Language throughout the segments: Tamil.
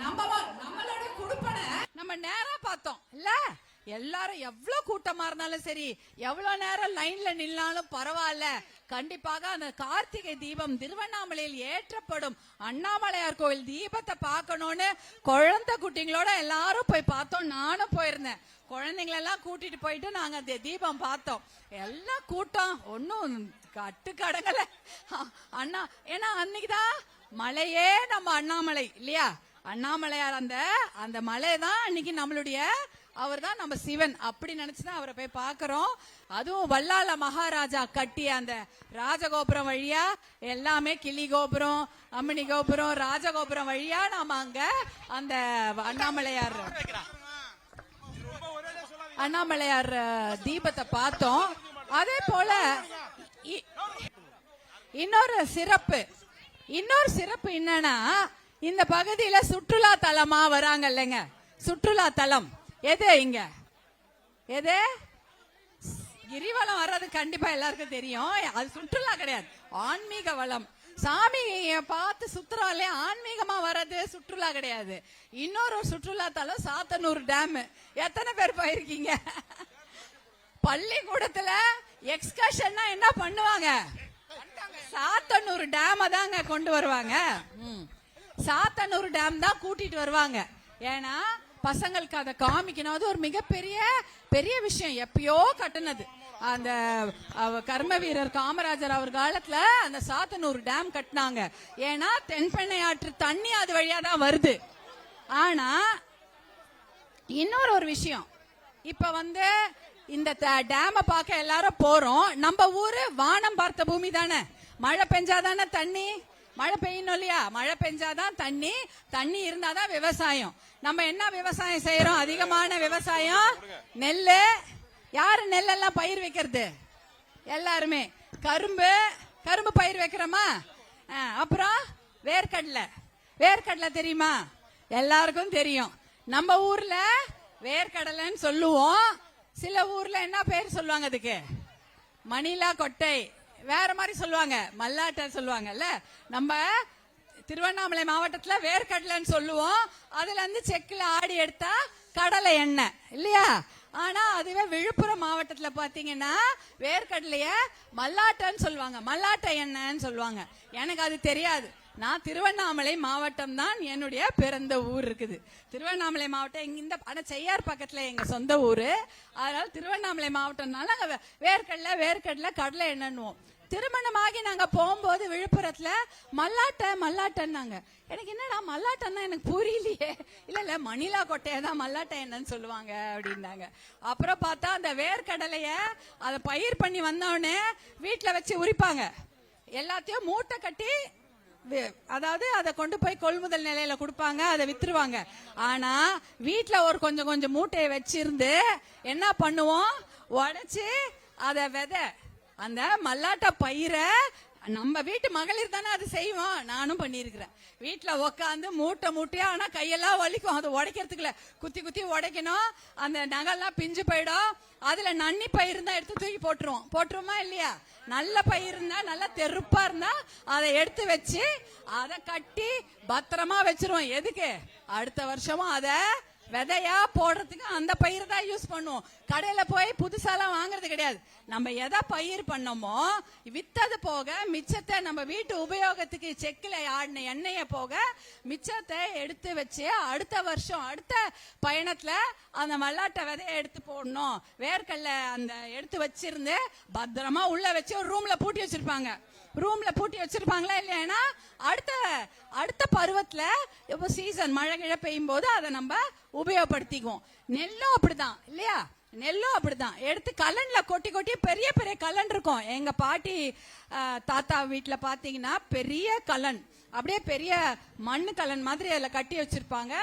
நம்ம நம்மளோட குடுப்பனை நம்ம நேரா பார்த்தோம். இல்ல எல்லாரும் எவ்வளவு கூட்டமா இருந்தாலும் சரி எவ்வளவு நேரம் லைன்ல நின்னாலும் பரவாயில்ல. கண்டிப்பாக அந்த கார்த்திகை தீபம் திருவண்ணாமலையில் ஏற்றப்படும். அண்ணாமலையார் கோவில் தீபத்தை பார்க்கணும்னு குழந்தை குட்டிங்களோட எல்லாரும் போய் பார்த்தோம். நானும் போயிருந்தேன். குழந்தைங்களெல்லாம் கூட்டிட்டு போயிட்டு நாங்க அந்த தீபம் பார்த்தோம். எல்லாம் கூட்டம் ஒன்னும் கட்டு கடங்கல. அண்ணா ஏன்னா அன்னைக்குதான் மலையே நம்ம அண்ணாமலை இல்லையா? அண்ணாமலையார் அந்த அந்த மலை தான் அன்னைக்கு நம்மளுடைய அவர் தான் நம்ம சிவன் அப்படி நினைச்சுதான் அவரை போய் பாக்குறோம் அதுவும் வல்லால மகாராஜா கட்டிய அந்த ராஜகோபுரம் வழியா எல்லாமே கிளி கோபுரம் அம்மணி கோபுரம் ராஜகோபுரம் வழியா நாம அங்க அந்த அண்ணாமலையார் அண்ணாமலையார் தீபத்தை பார்த்தோம். அதே போல இ- இன்னொரு சிறப்பு இன்னொரு சிறப்பு என்னன்னா இந்த பகுதியில சுற்றுலா தலமா வராங்க இல்லைங்க. சுற்றுலா தலம். எது இங்க? எது? கிரிவலம் வர்றது கண்டிப்பா எல்லாருக்கும் தெரியும். அது சுற்றுலா கிடையாது. ஆன்மீக வளம். சாமியை பார்த்து சுத்துறோம் ஆன்மீகமா வர்றது சுற்றுலா கிடையாது. இன்னொரு சுற்றுலா தலம் சாத்தனூர் டேம். எத்தனை பேர் போயிருக்கீங்க? பள்ளிக்கூடத்துல எக்ஸ்கர்ஷன்னா என்ன பண்ணுவாங்க? சாத்தனூர் டேம தாங்க கொண்டு வருவாங்க. ம். சாத்தனூர் டேம் தான் கூட்டிட்டு வருவாங்க. ஏன்னா பசங்களுக்கு அதை காமிக்கணும். அது ஒரு மிகப்பெரிய பெரிய விஷயம். எப்பயோ கட்டுனது. அந்த கர்ம வீரர் காமராஜர் அவர் காலத்துல அந்த சாத்தனூர் டேம் கட்டினாங்க. ஏன்னா தென்பெண்ணை ஆற்று தண்ணி அது வழியா தான் வருது. ஆனா இன்னொரு ஒரு விஷயம். இப்ப வந்து இந்த டேம பார்க்க எல்லாரும் போறோம். நம்ம ஊரு வானம் பார்த்த பூமி தானே. மழை பெஞ்சாதானே தண்ணி? மழை பெய்யணும் இல்லையா? மழை பெஞ்சாதான் தண்ணி தண்ணி இருந்தாதான் விவசாயம். நம்ம என்ன விவசாயம் செய்யறோம்? அதிகமான விவசாயம் நெல்லு. யாரு நெல்லெல்லாம் பயிர் வைக்கிறது? எல்லாருமே. கரும்பு கரும்பு பயிர் வைக்கிறோமா? அப்புறம் வேர்க்கடலை. வேர்க்கடலை தெரியுமா? எல்லாருக்கும் தெரியும். நம்ம ஊர்ல வேர்க்கடலைன்னு சொல்லுவோம். சில ஊர்ல என்ன பேர் சொல்லுவாங்க அதுக்கு? மணிலா கொட்டை. வேற மாதிரி சொல்லுவாங்க. மல்லாட்டை சொல்லுவாங்கல்ல. நம்ம திருவண்ணாமலை மாவட்டத்துல வேர்க்கடலைன்னு சொல்லுவோம். அதுல இருந்து செக்கில் ஆடி எடுத்தா கடலை எண்ணெய் இல்லையா? ஆனா அதுவே விழுப்புரம் மாவட்டத்துல பாத்தீங்கன்னா வேர்க்கடலைய மல்லாட்டன்னு சொல்லுவாங்க. மல்லாட்டை எண்ணெய்ன்னு சொல்லுவாங்க. எனக்கு அது தெரியாது. நான் திருவண்ணாமலை மாவட்டம் தான் என்னுடைய பிறந்த ஊர் இருக்குது. திருவண்ணாமலை மாவட்டம் இந்த ஆனா செய்யார் பக்கத்துல எங்க சொந்த ஊரு. அதனால திருவண்ணாமலை மாவட்டம்னால வேர்க்கடலை வேர்க்கடலை கடலை எண்ணென்னுவோம் திருமணமாகி நாங்க போகும்போது விழுப்புரத்துல மல்லாட்டை மல்லாட்டன்னாங்க. எனக்கு என்னடா மல்லாட்டன்னா எனக்கு புரியலையே. இல்ல இல்ல மணிலா கொட்டையை தான் மல்லாட்டை என்னன்னு சொல்லுவாங்க அப்படின்னாங்க. அப்புறம் பார்த்தா அந்த வேர்க்கடலைய அதை பயிர் பண்ணி வந்தோடனே வீட்டுல வச்சு உரிப்பாங்க. எல்லாத்தையும் மூட்டை கட்டி அதாவது அதை கொண்டு போய் கொள்முதல் நிலையில கொடுப்பாங்க அதை வித்துருவாங்க. ஆனா வீட்டுல ஒரு கொஞ்சம் கொஞ்சம் மூட்டையை வச்சிருந்து என்ன பண்ணுவோம்? உடைச்சு அதை விதை அந்த மல்லாட்ட பயிரை நம்ம வீட்டு மகளிர் தானே அது செய்வோம். நானும் பண்ணியிருக்கிறேன். வீட்டில் உக்காந்து மூட்டை மூட்டையா ஆனா கையெல்லாம் வலிக்கும். அதை உடைக்கிறதுக்குல குத்தி குத்தி உடைக்கணும். அந்த நகைலாம் பிஞ்சு போயிடும். அதுல நன்னி பயிர் இருந்தால் எடுத்து தூக்கி போட்டுருவோம். போட்டுருமா இல்லையா? நல்ல பயிர் இருந்தா நல்லா தெருப்பா இருந்தா அதை எடுத்து வச்சு அதை கட்டி பத்திரமா வச்சிருவோம். எதுக்கு? அடுத்த வருஷமும் அதை விதையா போடுறதுக்கு அந்த பயிர் தான் யூஸ் பண்ணுவோம். கடையில போய் புதுசாலாம் வாங்குறது கிடையாது. நம்ம எதை பயிர் பண்ணோமோ வித்தது போக மிச்சத்தை நம்ம வீட்டு உபயோகத்துக்கு செக்கில் ஆடின எண்ணெயை போக மிச்சத்தை எடுத்து வச்சு அடுத்த வருஷம் அடுத்த பயணத்துல அந்த மல்லாட்டை விதையை எடுத்து போடணும். வேர்க்கல்ல அந்த எடுத்து வச்சிருந்து பத்திரமா உள்ள வச்சு ஒரு ரூம்ல பூட்டி வச்சிருப்பாங்க. ரூம்ல பூட்டி வச்சிருப்பாங்களா இல்லையானா அடுத்த அடுத்த பருவத்துல இப்போ சீசன் மழை கிழ பெய்யும் போது அதை நம்ம உபயோகப்படுத்திக்குவோம். நெல்லும் அப்படிதான் இல்லையா? நெல்லும் அப்படிதான். எடுத்து கலன்ல கொட்டி கொட்டி பெரிய பெரிய கலன் இருக்கும். எங்க பாட்டி தாத்தா வீட்டுல பாத்தீங்கன்னா பெரிய கலன் அப்படியே பெரிய மண்ணு கலன் மாதிரி அதுல கட்டி வச்சிருப்பாங்க.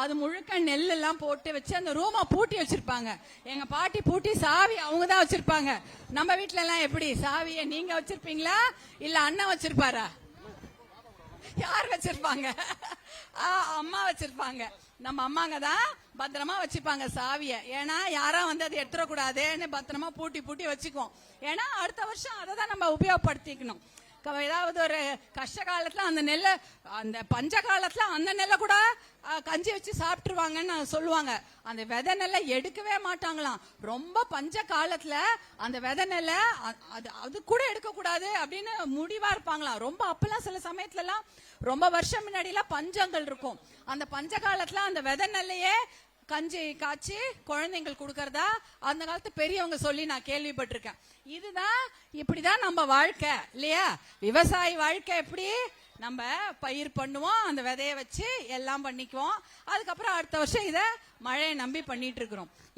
அது முழுக்க நெல் எல்லாம் போட்டு வச்சு அந்த ரூமை பூட்டி வச்சிருப்பாங்க. எங்க பாட்டி பூட்டி சாவி அவங்க தான் வச்சிருப்பாங்க. நம்ம வீட்டுல எல்லாம் எப்படி? சாவியை நீங்க வச்சிருப்பீங்களா? இல்ல அண்ணன் வச்சிருப்பாரா? யார் வச்சிருப்பாங்க? ஆ, அம்மா வச்சிருப்பாங்க. நம்ம அம்மாங்க தான் பத்திரமா வச்சுப்பாங்க சாவிய. ஏன்னா யாரா வந்து அதை எடுத்துடக்கூடாதுன்னு பத்திரமா பூட்டி பூட்டி வச்சுக்குவோம். ஏன்னா அடுத்த வருஷம் அதை தான் நம்ம உபயோகப்படுத்திக்கணும். ஏதாவது ஒரு கஷ்ட காலத்துல அந்த நெல்லை அந்த பஞ்ச காலத்துல அந்த நெல்லை கூட கஞ்சி வச்சு சாப்பிட்டுருவாங்கன்னு சொல்லுவாங்க. அந்த விதை நெல்லை எடுக்கவே மாட்டாங்களாம். ரொம்ப பஞ்ச காலத்துல அந்த விதை நெல்லை அ- அது அது கூட எடுக்க கூடாது அப்படின்னு முடிவா இருப்பாங்களாம். ரொம்ப அப்பெல்லாம் சில சமயத்துல எல்லாம் ரொம்ப வருஷம் முன்னாடி எல்லாம் பஞ்சங்கள் இருக்கும். அந்த பஞ்ச காலத்துல அந்த விதை நெல்லையே கஞ்சி காய்ச்சி குழந்தைங்களுக்கு கொடுக்கறதா? அந்த காலத்து பெரியவங்க சொல்லி நான் கேள்விப்பட்டிருக்கேன். இதுதான் இப்படிதான் நம்ம வாழ்க்கை இல்லையா? விவசாயி வாழ்க்கை எப்படி? நம்ம பயிர் பண்ணுவோம் அந்த விதைய வச்சு எல்லாம் பண்ணிக்குவோம். அதுக்கப்புறம் அடுத்த வருஷம் இதை மழையை நம்பி பண்ணிட்டு இருக்கிறோம்.